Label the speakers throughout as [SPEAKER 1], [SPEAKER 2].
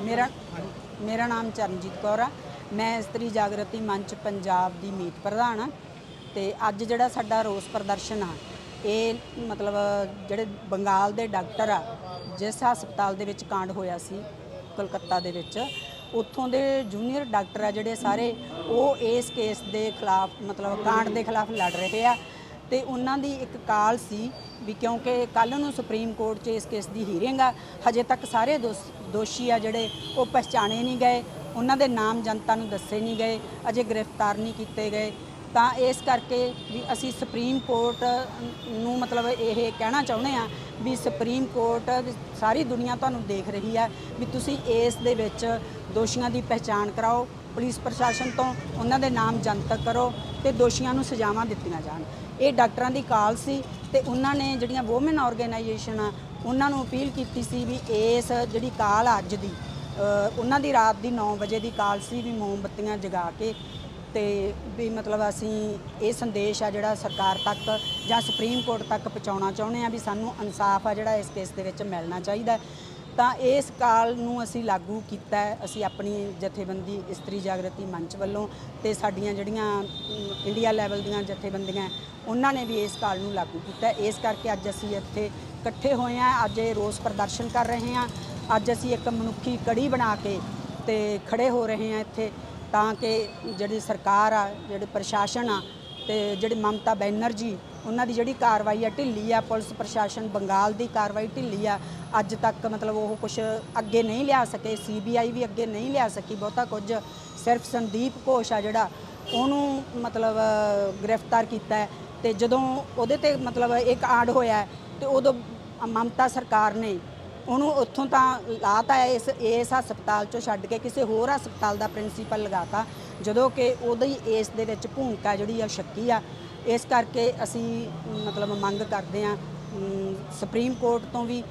[SPEAKER 1] ਮੇਰਾ ਮੇਰਾ ਨਾਮ ਚਰਨਜੀਤ ਕੌਰ ਆ। ਮੈਂ ਇਸਤਰੀ ਜਾਗਰਤੀ ਮੰਚ ਪੰਜਾਬ ਦੀ ਮੀਤ ਪ੍ਰਧਾਨ ਆ ਤੇ ਅੱਜ ਜਿਹੜਾ ਸਾਡਾ ਰੋਸ ਪ੍ਰਦਰਸ਼ਨ ਆ, ਇਹ ਮਤਲਬ ਜਿਹੜੇ ਬੰਗਾਲ ਦੇ ਡਾਕਟਰ ਆ, ਜਿਸ ਹਸਪਤਾਲ ਦੇ ਵਿੱਚ ਕਾਂਡ ਹੋਇਆ ਸੀ ਕਲਕੱਤਾ ਦੇ ਵਿੱਚ, ਉੱਥੋਂ ਦੇ ਜੂਨੀਅਰ ਡਾਕਟਰ ਆ ਜਿਹੜੇ ਸਾਰੇ, ਉਹ ਇਸ ਕੇਸ ਦੇ ਖਿਲਾਫ ਮਤਲਬ ਕਾਂਡ ਦੇ ਖਿਲਾਫ ਲੜ ਰਹੇ ਆ ਤੇ ਉਹਨਾਂ ਦੀ ਇੱਕ ਕਾਲ ਸੀ ਵੀ ਕਿਉਂਕਿ ਕੱਲ ਨੂੰ ਸੁਪਰੀਮ ਕੋਰਟ 'ਚ ਇਸ ਕੇਸ ਦੀ ਹੀਅਰਿੰਗ ਆ, ਹਜੇ ਤੱਕ ਸਾਰੇ ਦੋਸ- ਦੋਸ਼ੀ ਆ ਜਿਹੜੇ ਉਹ ਪਛਾਣੇ ਨਹੀਂ ਗਏ, ਉਹਨਾਂ ਦੇ ਨਾਮ ਜਨਤਾ ਨੂੰ ਦੱਸੇ ਨਹੀਂ ਗਏ, ਅਜੇ ਗ੍ਰਿਫਤਾਰ ਨਹੀਂ ਕੀਤੇ ਗਏ। ਤਾਂ ਇਸ ਕਰਕੇ ਵੀ ਅਸੀਂ ਸੁਪਰੀਮ ਕੋਰਟ ਨੂੰ ਮਤਲਬ ਇਹ ਕਹਿਣਾ ਚਾਹੁੰਦੇ ਆ ਵੀ ਸੁਪਰੀਮ ਕੋਰਟ ਸਾਰੀ ਦੁਨੀਆ ਤੁਹਾਨੂੰ ਦੇਖ ਰਹੀ ਆ ਵੀ ਤੁਸੀਂ ਇਸ ਦੇ ਵਿੱਚ ਦੋਸ਼ੀਆਂ ਦੀ ਪਹਿਚਾਣ ਕਰਾਓ ਪੁਲਿਸ ਪ੍ਰਸ਼ਾਸਨ ਤੋਂ ਉਹਨਾਂ ਦੇ ਨਾਮ ਜਨਤਕ ਕਰੋ ਤੇ ਦੋਸ਼ੀਆਂ ਨੂੰ ਸਜ਼ਾਵਾਂ ਦਿੱਤੀਆਂ ਜਾਣ। ਇਹ ਡਾਕਟਰਾਂ ਦੀ ਕਾਲ ਸੀ ਤੇ ਉਹਨਾਂ ਨੇ ਜਿਹੜੀਆਂ ਵੋਮਨ ਆਰਗੇਨਾਈਜੇਸ਼ਨ ਆ, ਉਹਨਾਂ ਨੂੰ ਅਪੀਲ ਕੀਤੀ ਸੀ ਵੀ ਇਸ ਜਿਹੜੀ ਕਾਲ ਆ ਅੱਜ ਦੀ ਉਹਨਾਂ ਦੀ ਰਾਤ ਦੀ 9 ਵਜੇ ਦੀ ਕਾਲ ਸੀ ਵੀ ਮੋਮਬੱਤੀਆਂ ਜਗਾ ਕੇ ਤੇ ਵੀ ਮਤਲਬ ਅਸੀਂ ਇਹ ਸੰਦੇਸ਼ ਆ ਜਿਹੜਾ ਸਰਕਾਰ ਤੱਕ ਜਾਂ ਸੁਪਰੀਮ ਕੋਰਟ ਤੱਕ ਪਹੁੰਚਾਉਣਾ ਚਾਹੁੰਦੇ ਆ ਵੀ ਸਾਨੂੰ ਇਨਸਾਫ ਆ ਜਿਹੜਾ ਇਸ ਕੇਸ ਦੇ ਵਿੱਚ ਮਿਲਣਾ ਚਾਹੀਦਾ। ਤਾਂ ਇਸ ਕਾਲ ਨੂੰ ਅਸੀਂ ਲਾਗੂ ਕੀਤਾ ਹੈ। ਅਸੀਂ ਆਪਣੀ ਜਥੇਬੰਦੀ ਇਸਤਰੀ ਜਾਗਰਤੀ ਮੰਚ ਵੱਲੋਂ ਤੇ ਸਾਡੀਆਂ ਜਿਹੜੀਆਂ ਅਮ, ਇੰਡੀਆ ਲੈਵਲ ਦੀਆਂ ਜਥੇਬੰਦੀਆਂ ਉਹਨਾਂ ਨੇ ਵੀ ਇਸ ਕਾਲ ਨੂੰ ਲਾਗੂ ਕੀਤਾ ਹੈ। ਇਸ ਕਰਕੇ ਅੱਜ ਅਸੀਂ ਇੱਥੇ ਇਕੱਠੇ ਹੋਏ ਹਾਂ ਅੱਜ ਇਹ ਰੋਸ ਪ੍ਰਦਰਸ਼ਨ ਕਰ ਰਹੇ ਹਾਂ ਅੱਜ ਅਸੀਂ ਇੱਕ ਮਨੁੱਖੀ ਕੜੀ ਬਣਾ ਕੇ ਤੇ ਖੜੇ ਹੋ ਰਹੇ ਹਾਂ ਇੱਥੇ ਤਾਂ ਕਿ ਜਿਹੜੀ ਸਰਕਾਰ ਆ ਜਿਹੜੇ ਪ੍ਰਸ਼ਾਸਨ ਆ ਤੇ ਜਿਹੜੀ ਮਮਤਾ ਬੈਨਰਜੀ ਉਹਨਾਂ ਦੀ ਜਿਹੜੀ ਕਾਰਵਾਈ ਆ ਢਿੱਲੀ ਆ ਪੁਲਿਸ ਪ੍ਰਸ਼ਾਸਨ ਬੰਗਾਲ ਦੀ ਕਾਰਵਾਈ ਢਿੱਲੀ ਆ। ਅੱਜ ਤੱਕ ਮਤਲਬ ਉਹ ਕੁਝ ਅੱਗੇ ਨਹੀਂ ਲਿਆ ਸਕੇ ਸੀਬੀਆਈ ਵੀ ਅੱਗੇ ਨਹੀਂ ਲਿਆ ਸਕੀ ਬਹੁਤਾ ਕੁਝ। ਸਿਰਫ ਸੰਦੀਪ ਘੋਸ਼ ਆ ਜਿਹੜਾ ਉਹਨੂੰ ਮਤਲਬ ਗ੍ਰਿਫਤਾਰ ਕੀਤਾ ਹੈ। ਤੇ ਜਦੋਂ ਉਹਦੇ ਤੇ ਮਤਲਬ ਇੱਕ ਆਡ ਹੋਇਆ ਹੈ, ਤੇ ਉਦੋਂ ਮਮਤਾ ਸਰਕਾਰ ਨੇ ਉਹਨੂੰ ਉੱਥੋਂ ਤਾਂ ਲਾਤਾ ਹੈ ਇਸ ਇਸ ਹਸਪਤਾਲ ਚੋਂ ਛੱਡ ਕੇ ਕਿਸੇ ਹੋਰ ਹਸਪਤਾਲ ਦਾ ਪ੍ਰਿੰਸੀਪਲ ਲਗਾਤਾ। ਜਦੋਂ ਕਿ ਉਹਦੀ ਇਸ ਦੇ ਵਿੱਚ ਭੂਮਿਕਾ ਜਿਹੜੀ ਆ ਸ਼ੱਕੀ ਆ। ਇਸ ਕਰਕੇ ਅਸੀਂ ਮਤਲਬ ਮੰਗ ਕਰਦੇ ਆ ਸੁਪਰੀਮ ਕੋਰਟ ਤੋਂ ਵੀ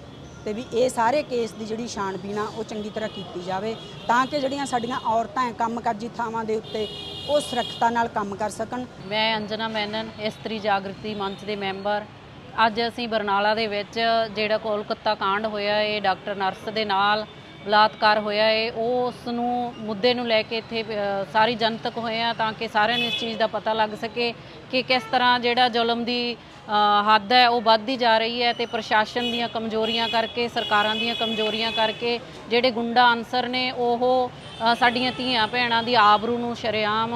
[SPEAKER 1] ਤੇ ਵੀ ਇਹ ਸਾਰੇ ਕੇਸ ਦੀ ਜਿਹੜੀ ਛਾਣਬੀਣ ਆ, ਉਹ ਚੰਗੀ ਤਰ੍ਹਾਂ ਕੀਤੀ ਜਾਵੇ ਤਾਂ ਕਿ ਜਿਹੜੀਆਂ ਸਾਡੀਆਂ ਔਰਤਾਂ ਹੈ ਕੰਮਕਾਜੀ ਥਾਵਾਂ ਦੇ ਉੱਤੇ ਉਹ ਸੁਰੱਖਿਅਤਾ ਨਾਲ ਕੰਮ ਕਰ ਸਕਣ।
[SPEAKER 2] ਮੈਂ ਅੰਜਨਾ ਮੈਨਨ, ਇਸਤਰੀ ਜਾਗਰਤੀ ਮੰਚ ਦੇ ਮੈਂਬਰ। ਅੱਜ ਅਸੀਂ ਬਰਨਾਲਾ ਦੇ ਵਿੱਚ ਜਿਹੜਾ ਕੋਲਕਾਤਾ ਕਾਂਡ ਹੋਇਆ, ਇਹ ਡਾਕਟਰ ਨਰਸ ਦੇ ਨਾਲ ਬਲਾਤਕਾਰ ਹੋਇਆ ਏ ਉਹ ਉਸ ਨੂੰ ਮੁੱਦੇ ਨੂੰ ਲੈ ਕੇ ਇੱਥੇ ਸਾਰੀ ਜਨਤਕ ਹੋਏ ਆ ਤਾਂ ਕਿ ਸਾਰਿਆਂ ਨੂੰ ਇਸ ਚੀਜ਼ ਦਾ ਪਤਾ ਲੱਗ ਸਕੇ ਕਿ ਕਿਸ ਤਰ੍ਹਾਂ ਜਿਹੜਾ ਜ਼ੁਲਮ ਦੀ ਹੱਦ ਹੈ ਉਹ ਵੱਧਦੀ ਜਾ ਰਹੀ ਹੈ ਤੇ ਪ੍ਰਸ਼ਾਸਨ ਦੀਆਂ ਕਮਜ਼ੋਰੀਆਂ ਕਰਕੇ, ਸਰਕਾਰਾਂ ਦੀਆਂ ਕਮਜ਼ੋਰੀਆਂ ਕਰਕੇ ਜਿਹੜੇ ਗੁੰਡਾ ਅਨਸਰ ਨੇ ਉਹ ਸਾਡੀਆਂ ਧੀਆਂ ਭੈਣਾਂ ਦੀ ਆਬਰੂ ਨੂੰ ਸ਼ਰੇਆਮ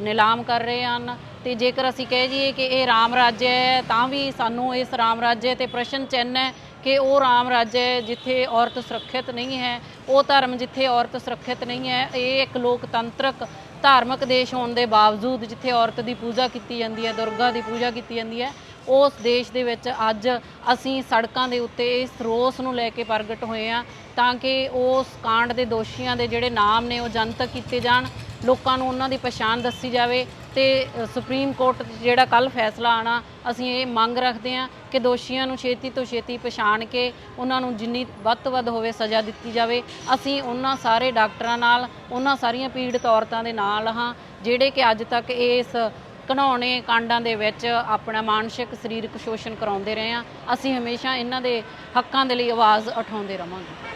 [SPEAKER 2] ਨਿਲਾਮ ਕਰ ਰਹੇ ਹਨ। ਤੇ ਜੇਕਰ ਅਸੀਂ ਕਹਿ ਜਾਈਏ ਕਿ ਇਹ ਰਾਮ ਰਾਜ ਹੈ, ਤਾਂ ਵੀ ਸਾਨੂੰ ਇਸ ਰਾਮ ਰਾਜ ਤੇ ਪ੍ਰਸ਼ਨ ਚਿੰਨ੍ਹ ਹੈ ਕਿ ਉਹ ਰਾਮ ਰਾਜ ਹੈ ਜਿੱਥੇ ਔਰਤ ਸੁਰੱਖਿਅਤ ਨਹੀਂ ਹੈ, ਉਹ ਧਰਮ ਜਿੱਥੇ ਔਰਤ ਸੁਰੱਖਿਅਤ ਨਹੀਂ ਹੈ, ਇਹ ਇੱਕ ਲੋਕਤੰਤਰਕ ਧਾਰਮਿਕ ਦੇਸ਼ ਹੋਣ ਦੇ ਬਾਵਜੂਦ ਜਿੱਥੇ ਔਰਤ ਦੀ ਪੂਜਾ ਕੀਤੀ ਜਾਂਦੀ ਹੈ, ਦੁਰਗਾ ਦੀ ਪੂਜਾ ਕੀਤੀ ਜਾਂਦੀ ਹੈ, ਉਸ ਦੇਸ਼ ਦੇ ਵਿੱਚ ਅੱਜ ਅਸੀਂ ਸੜਕਾਂ ਦੇ ਉੱਤੇ ਇਸ ਰੋਸ ਨੂੰ ਲੈ ਕੇ ਪ੍ਰਗਟ ਹੋਏ ਆ ਤਾਂ ਕਿ ਉਸ ਕਾਂਡ ਦੇ ਦੋਸ਼ੀਆਂ ਦੇ ਜਿਹੜੇ ਨਾਮ ਨੇ ਉਹ ਜਨਤਕ ਕੀਤੇ ਜਾਣ ਲੋਕਾਂ ਨੂੰ ਉਹਨਾਂ ਦੀ ਪਛਾਣ ਦੱਸੀ ਜਾਵੇ ਤੇ ਸੁਪਰੀਮ ਕੋਰਟ ਜਿਹੜਾ ਕੱਲ ਫੈਸਲਾ ਆਣਾ ਅਸੀਂ ਇਹ ਮੰਗ ਰੱਖਦੇ ਹਾਂ ਕਿ ਦੋਸ਼ੀਆਂ ਨੂੰ ਛੇਤੀ ਤੋਂ ਛੇਤੀ ਪਛਾਣ ਕੇ ਉਹਨਾਂ ਨੂੰ ਜਿੰਨੀ ਵੱਧ ਤੋਂ ਵੱਧ ਹੋਵੇ ਸਜ਼ਾ ਦਿੱਤੀ ਜਾਵੇ। ਅਸੀਂ ਉਹਨਾਂ ਸਾਰੇ ਡਾਕਟਰਾਂ ਨਾਲ, ਉਹਨਾਂ ਸਾਰੀਆਂ ਪੀੜਤ ਔਰਤਾਂ ਦੇ ਨਾਲ ਹਾਂ, ਜਿਹੜੇ ਕਿ ਅੱਜ ਤੱਕ ਇਸ ਘਣਾਉਣੇ ਕਾਂਡਾਂ ਦੇ ਵਿੱਚ ਆਪਣਾ ਮਾਨਸਿਕ, ਸਰੀਰਕ ਸ਼ੋਸ਼ਣ ਕਰਾਉਂਦੇ ਰਹੇ ਹਾਂ। ਅਸੀਂ ਹਮੇਸ਼ਾ ਇਹਨਾਂ ਦੇ ਹੱਕਾਂ ਦੇ ਲਈ ਆਵਾਜ਼ ਉਠਾਉਂਦੇ ਰਵਾਂਗੇ